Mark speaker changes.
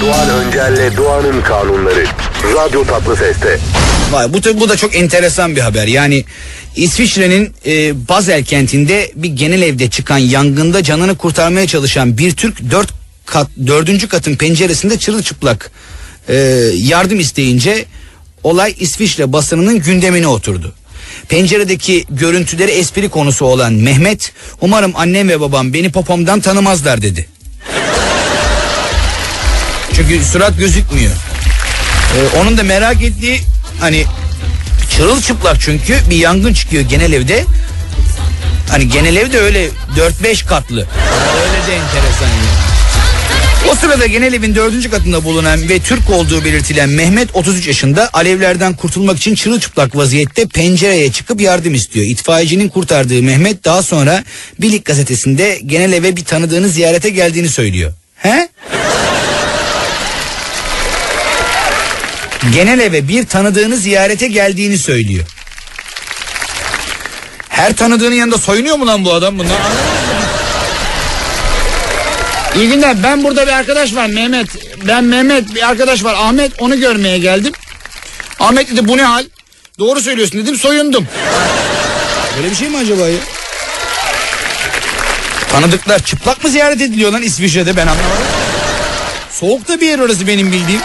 Speaker 1: Doğan Öncel'le Doğan'ın kanunları. Radyo Tatlı Ses'te.
Speaker 2: Vay, bu, bu da çok enteresan bir haber. Yani İsviçre'nin e, Basel kentinde bir genel evde çıkan yangında canını kurtarmaya çalışan bir Türk dört kat dördüncü katın penceresinde çırılçıplak e, yardım isteyince olay İsviçre basınının gündemine oturdu. Penceredeki görüntüleri espri konusu olan Mehmet umarım annem ve babam beni popomdan tanımazlar dedi. Çünkü surat gözükmüyor. Ee, onun da merak ettiği hani çırılçıplak çünkü bir yangın çıkıyor genel evde. Hani genel evde öyle 4-5 katlı. Öyle de enteresan yani. O sırada genel evin dördüncü katında bulunan ve Türk olduğu belirtilen Mehmet 33 yaşında alevlerden kurtulmak için çırılçıplak vaziyette pencereye çıkıp yardım istiyor. İtfaiyecinin kurtardığı Mehmet daha sonra Bilik gazetesinde genel eve bir tanıdığını ziyarete geldiğini söylüyor. He? Genel eve bir tanıdığını ziyarete geldiğini söylüyor. Her tanıdığının yanında soyunuyor mu lan bu adam bundan?
Speaker 3: İyi günler. Ben burada bir arkadaş var Mehmet. Ben Mehmet bir arkadaş var Ahmet onu görmeye geldim. Ahmet dedi bu ne hal? Doğru söylüyorsun dedim soyundum.
Speaker 2: Böyle bir şey mi acaba ya? Tanıdıklar çıplak mı ziyaret ediliyor lan İsviçre'de ben anlamadım. Soğuk da bir yer orası benim bildiğim.